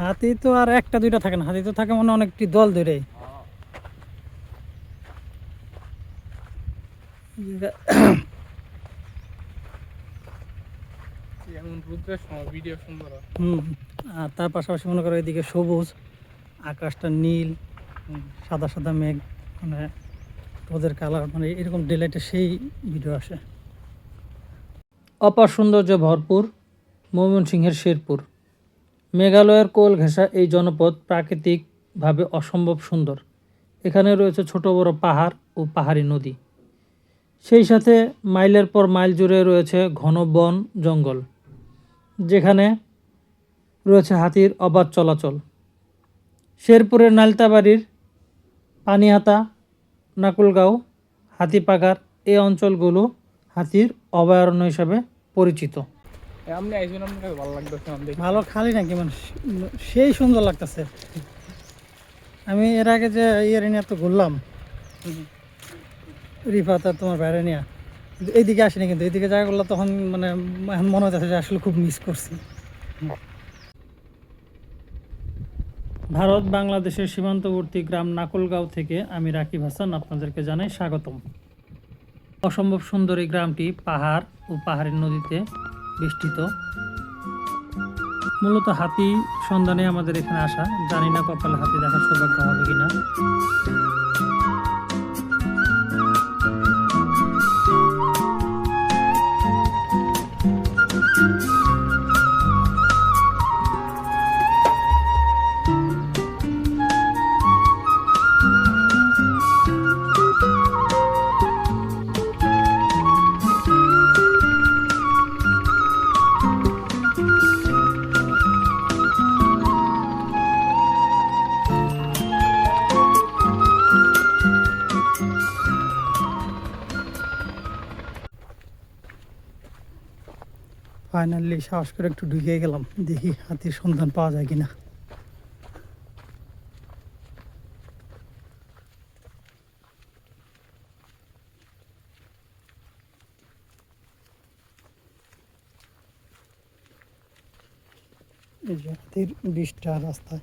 হাতি তো আর একটা দুইটা থাকে না। হাতি তো থাকে মনে অনেকটি দল ধরে। হুম আর তার পাশাপাশি মনে করো এদিকে সবুজ আকাশটা নীল সাদা সাদা মেঘ মানে রোদের কালার মানে এরকম ডেলাইটে সেই ভিডিও আসে। অপার সৌন্দর্য ভরপুর, ময়মনসিংহের শেরপুর। মেঘালয়ের কোল ঘেঁষা এই জনপদ প্রাকৃতিকভাবে অসম্ভব সুন্দর। এখানে রয়েছে ছোট বড় পাহাড় ও পাহাড়ি নদী। সেই সাথে মাইলের পর মাইল জুড়ে রয়েছে ঘন বন জঙ্গল, যেখানে রয়েছে হাতির অবাধ চলাচল। শেরপুরের নালতাবাড়ির পানিহাতা, নাকুলগাঁও, হাতিপাগার এই অঞ্চলগুলো হাতির অভয়ারণ্য হিসাবে পরিচিত। আপনি আইসবেন আপনার কাছে ভালো লাগবে ভালো খালি নাকি মানে সেই সুন্দর লাগতেছে। আমি এর আগে যে ইয়ে নিয়ে তো ঘুরলাম রিফাত আর তোমার বাইরে নিয়ে এইদিকে আসেনি কিন্তু এইদিকে জায়গাগুলো তখন মানে এখন মনে হচ্ছে যে আসলে খুব মিস করছি। ভারত বাংলাদেশের সীমান্তবর্তী গ্রাম নাকুলগাঁও থেকে আমি রাকিব হাসান আপনাদেরকে জানাই স্বাগতম। অসম্ভব সুন্দর এই গ্রামটি পাহাড় ও পাহাড়ের নদীতে বেষ্টিত। মূলত হাতি সন্ধানে আমাদের এখানে আসা। জানি না কপাল হাতি দেখার সৌভাগ্য হবে কিনা। ফাইনালি সাহস করে একটু ঢুকে গেলাম। দেখি হাতির সন্ধান পাওয়া যায় কিনা। এই যে হাতির বিষটা রাস্তায়।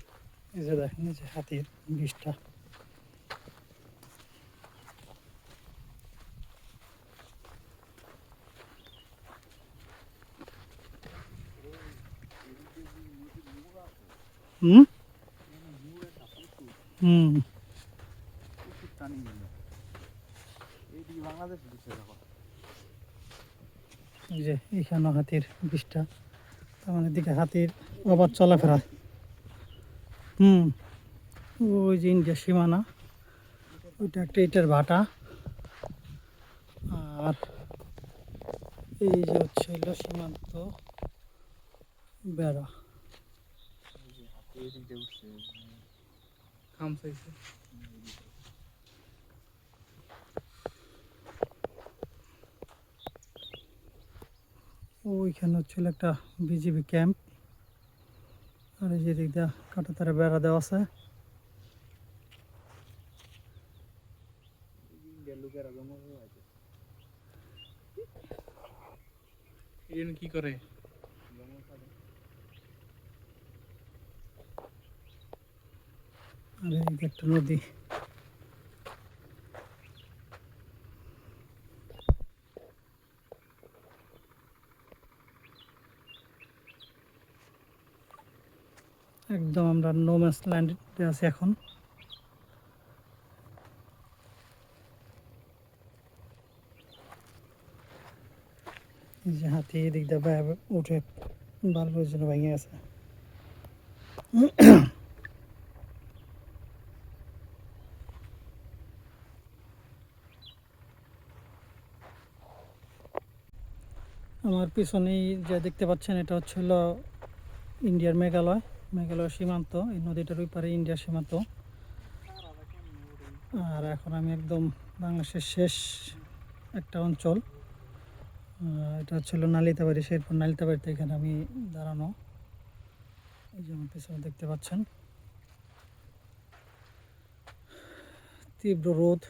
এই যে দেখেন যে হাতির বিষটা যে এখানে হাতির বিষটা তার মানে দিকে হাতির আবার চলাফেরা। হুম। ওই যে ইন্ডিয়া সীমানা, ওইটা একটা ইটের ভাটা। আর এই যে হচ্ছে হলো সীমান্ত বেড়া। ওইখানে হচ্ছিল একটা বিজিবি ক্যাম্প। আর এই যে দিক দিয়ে কাটা তারা বেড়া দেওয়া আছে। কি করে? আর একটা নদী। একদম আমরা নোম্যাস ল্যান্ডে আছি এখন। যে হাতি এদিক দিয়ে উঠে বাল্বের জন্য ভেঙে গেছে। আমার পিছনেই যা দেখতে পাচ্ছেন, এটা হচ্ছে ইন্ডিয়ার মেঘালয় মেঘালয় সীমান্ত, এই নদীটার ওই পারে ইন্ডিয়ার সীমান্ত। আর এখন আমি একদম বাংলাদেশের শেষ একটা অঞ্চল। এটা হলো নালিতাবাড়ি, শেরপুর নালিতাবাড়িতে এখানে আমি দাঁড়ানো। এই যে পিছনে দেখতে পাচ্ছেন। তীব্র রোদ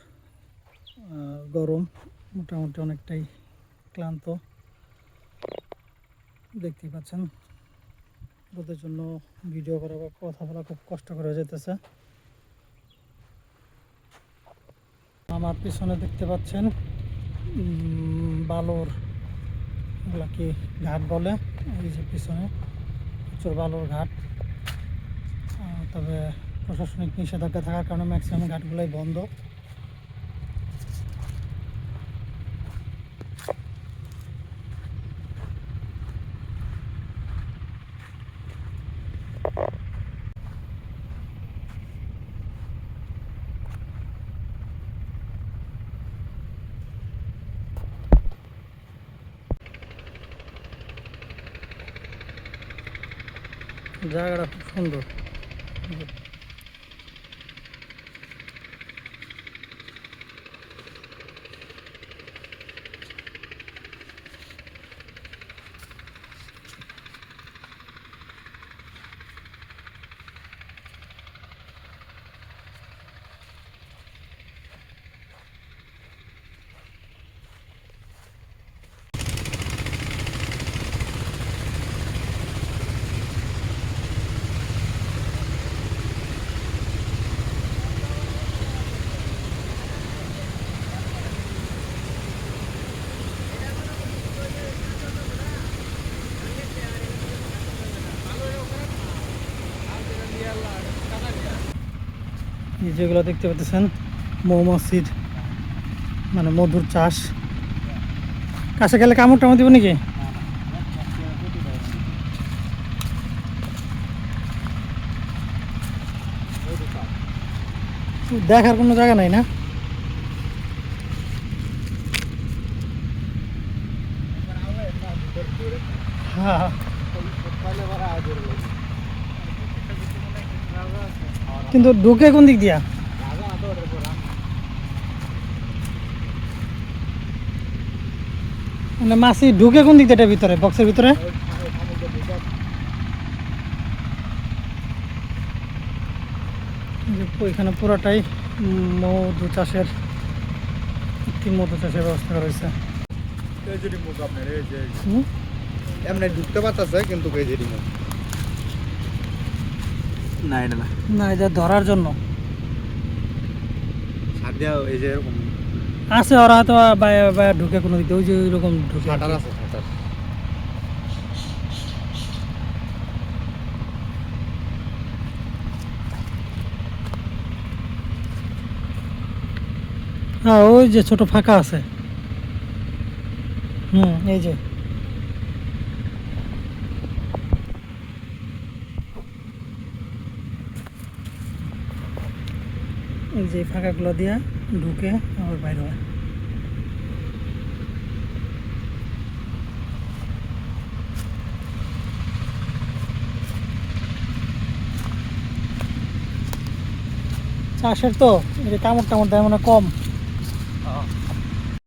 গরম, মোটামুটি অনেকটাই ক্লান্ত। দেখতেই পাচ্ছেন। রোদের জন্য ভিডিও করা বা কথা বলা খুব কষ্ট করে যেতেছে আমার পিছনে দেখতে পাচ্ছেন বালুর কি ঘাট বলে? এই যে পিছনে প্রচুর বালুর ঘাট। তবে প্রশাসনিক নিষেধাজ্ঞা থাকার কারণে ম্যাক্সিমাম ঘাটগুলোই বন্ধ। জায়গাটা খুব সুন্দর। যেগুলো দেখতে পাচ্ছেন, মৌমাছির মানে মধুর চাষ। কাছে গেলে কামড় টামড় দিব নাকি? দেখার কোনো জায়গা নাই না? হ্যাঁ। কিন্তু ঢুকে কোন দিক দিয়া? মানে মাছি ঢুকে কোন দিক দিয়ে ভিতরে বক্সের ভিতরে? ওইখানে পুরোটাই মধু চাষের কৃত্রিম মধু চাষের ব্যবস্থা হুম? এমনি ঢুকতে পারতেছে কিন্তু কেজরি মুখ না এটা না। না এটা ধরার জন্য। সার দেওয়া এই যে এরকম। আছে ওরা হয়তো বাইরে ঢুকে কোনো দিক ওই যে ওই রকম ঢুকে আছে হ্যাঁ ওই যে ছোট ফাঁকা আছে। হুম এই যে। এই যে ফাঁকাগুলো দিয়ে ঢুকে আবার বাইরে হয়। চাষের তো, এই যে কামড় টামড় দেয় মানে কম।